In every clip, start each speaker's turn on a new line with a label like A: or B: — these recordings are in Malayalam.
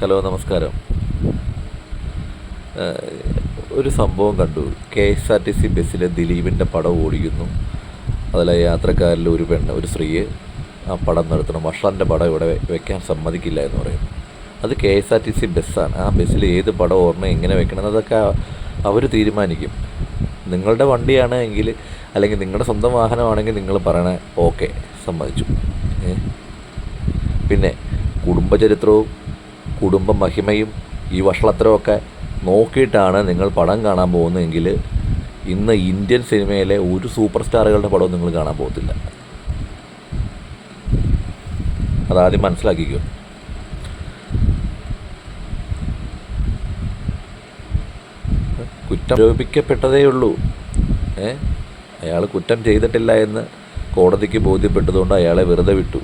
A: ഹലോ നമസ്കാരം. ഒരു സംഭവം കണ്ടു. K S R T C ബസ്സിലെ ദിലീപിന്റെ പടം ഓടിക്കുന്നു. അതിലെ യാത്രക്കാരിൽ ഒരു പെണ്ണ് ഒരു സ്ത്രീയെ ആ പടം നിർത്തണം. വഷളന്റെ പടം ഇവിടെ വെക്കാൻ സമ്മതിക്കില്ല എന്ന് പറയും. അത് K S R T C ബസ്സാണ്. ആ ബസ്സിൽ ഏത് പടം ഓർമ്മ എങ്ങനെ വെക്കണം അതൊക്കെ അവർ തീരുമാനിക്കും. നിങ്ങളുടെ വണ്ടിയാണ് എങ്കിൽ അല്ലെങ്കിൽ നിങ്ങളുടെ സ്വന്തം വാഹനമാണെങ്കിൽ നിങ്ങൾ പറയണേ ഓക്കെ സമ്മതിച്ചു. പിന്നെ കുടുംബചരിത്രവും കുടുംബ മഹിമയും ഈ വഷളത്തരമൊക്കെ നോക്കിയിട്ടാണ് നിങ്ങൾ പടം കാണാൻ പോകുന്നതെങ്കിൽ ഇന്ന് ഇന്ത്യൻ സിനിമയിലെ ഒരു സൂപ്പർ സ്റ്റാറുകളുടെ പടവും നിങ്ങൾ കാണാൻ പോകത്തില്ല. അതാദ്യം മനസ്സിലാക്കിക്കോ. കുറ്റം ആരോപിക്കപ്പെട്ടതേ ഉള്ളൂ. ഏ? അയാൾ കുറ്റം ചെയ്തിട്ടില്ല എന്ന് കോടതിക്ക് ബോധ്യപ്പെട്ടതുകൊണ്ട് അയാളെ വെറുതെ വിട്ടു.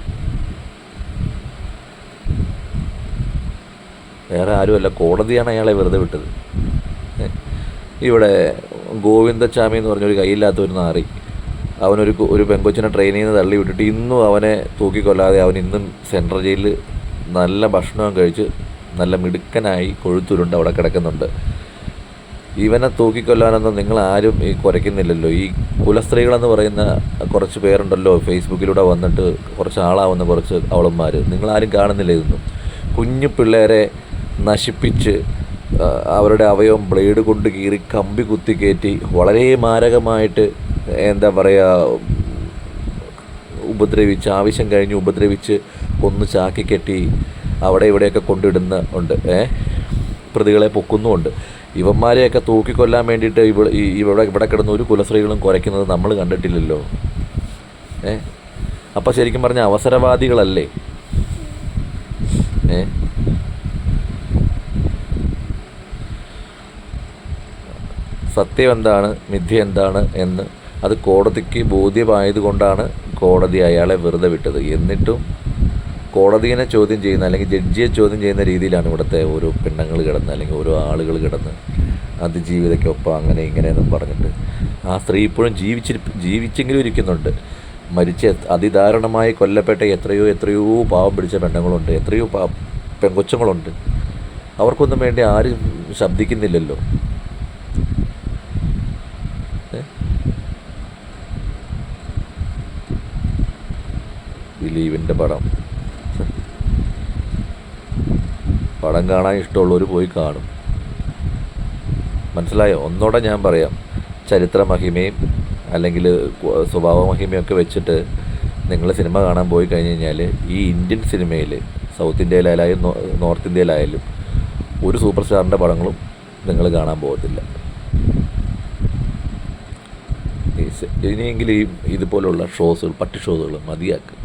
A: വേറെ ആരുമല്ല. കോടതിയാണ് അയാളെ വെറുതെ വിട്ടത്. ഇവിടെ ഗോവിന്ദച്ചാമി എന്ന് പറഞ്ഞൊരു കയ്യില്ലാത്ത ഒരു നാറി. അവനൊരു ഒരു പെങ്കൊച്ചിനെ ട്രെയിനിൽ നിന്ന് തള്ളി വിട്ടിട്ട് ഇന്നും അവനെ തൂക്കിക്കൊല്ലാതെ അവൻ ഇന്നും സെൻട്രൽ ജയിലിൽ നല്ല ഭക്ഷണവും കഴിച്ച് നല്ല മിടുക്കനായി കൊഴുത്തുരുണ്ട് അവിടെ കിടക്കുന്നുണ്ട്. ഇവനെ തൂക്കിക്കൊല്ലാനൊന്നും നിങ്ങൾ ആരും ഈ കുറയ്ക്കുന്നില്ലല്ലോ ഈ കുലസ്ത്രീകളെന്ന് പറയുന്ന കുറച്ച് പേരുണ്ടല്ലോ ഫേസ്ബുക്കിലൂടെ വന്നിട്ട് കുറച്ച് ആളാവുന്ന കുറച്ച് അവളന്മാർ നിങ്ങളാരും കാണുന്നില്ല ഇതൊന്നും. കുഞ്ഞു പിള്ളേരെ നശിപ്പിച്ച് അവരുടെ അവയവം ബ്ലേഡ് കൊണ്ട് കീറി കമ്പി കുത്തി കയറ്റി വളരെ മാരകമായിട്ട് എന്താ പറയുക ഉപദ്രവിച്ച് ആവശ്യം കഴിഞ്ഞ് ഉപദ്രവിച്ച് കൊന്ന് ചാക്കി കെട്ടി അവിടെ ഇവിടെയൊക്കെ കൊണ്ടിടുന്ന ഉണ്ട് ഏ? പ്രതികളെ പൊക്കുന്നുമുണ്ട്. ഇവന്മാരെയൊക്കെ തൂക്കിക്കൊല്ലാൻ വേണ്ടിയിട്ട് ഇവിടെ ഇവിടെ ഇവിടെ കിടന്ന് ഒരു കുലസ്ത്രീകളും കുരയ്ക്കുന്നത് നമ്മൾ കണ്ടിട്ടില്ലല്ലോ ഏ? അപ്പം ശരിക്കും പറഞ്ഞ അവസരവാദികളല്ലേ? ഏ? സത്യം എന്താണ് മിഥ്യ എന്താണ് എന്ന് അത് കോടതിക്ക് ബോധ്യമായതുകൊണ്ടാണ് കോടതി അയാളെ വെറുതെ വിട്ടത്. എന്നിട്ടും കോടതിയെ ചോദ്യം ചെയ്യുന്ന അല്ലെങ്കിൽ ജഡ്ജിയെ ചോദ്യം ചെയ്യുന്ന രീതിയിലാണ് ഇവിടുത്തെ ഓരോ പെണ്ണുങ്ങൾ കിടന്ന് അല്ലെങ്കിൽ ഓരോ ആളുകൾ കിടന്ന് അതിജീവിതയ്ക്കൊപ്പം അങ്ങനെ ഇങ്ങനെയെന്നും പറഞ്ഞിട്ട്. ആ സ്ത്രീ ഇപ്പോഴും ജീവിച്ചി ജീവിച്ചെങ്കിലും ഇരിക്കുന്നുണ്ട്. മരിച്ച അതിദാരുണമായി കൊല്ലപ്പെട്ട എത്രയോ എത്രയോ പാവം പിടിച്ച പെണ്ണുങ്ങളുണ്ട്. എത്രയോ പാ പെങ്കൊച്ചുങ്ങളുണ്ട് അവർക്കൊന്നും വേണ്ടി ആരും ശബ്ദിക്കുന്നില്ലല്ലോ. ഏ? ദിലീപിന്റെ പടം. പടം കാണാൻ ഇഷ്ടമുള്ളവർ പോയി കാണും. മനസ്സിലായോ? ഒന്നോടെ ഞാൻ പറയാം. ചരിത്ര മഹിമയും അല്ലെങ്കിൽ സ്വഭാവ മഹിമയൊക്കെ വെച്ചിട്ട് നിങ്ങൾ സിനിമ കാണാൻ പോയി കഴിഞ്ഞ് കഴിഞ്ഞാൽ ഈ ഇന്ത്യൻ സിനിമയിൽ സൗത്ത് ഇന്ത്യയിലായാലും നോർത്ത് ഇന്ത്യയിലായാലും ഒരു സൂപ്പർ സ്റ്റാറിന്റെ പടങ്ങളും നിങ്ങൾ കാണാൻ പോകത്തില്ല. ഇനിയെങ്കിലും ഈ ഇതുപോലുള്ള ഷോസുകൾ പട്ടി ഷോസുകൾ മതിയാക്കുക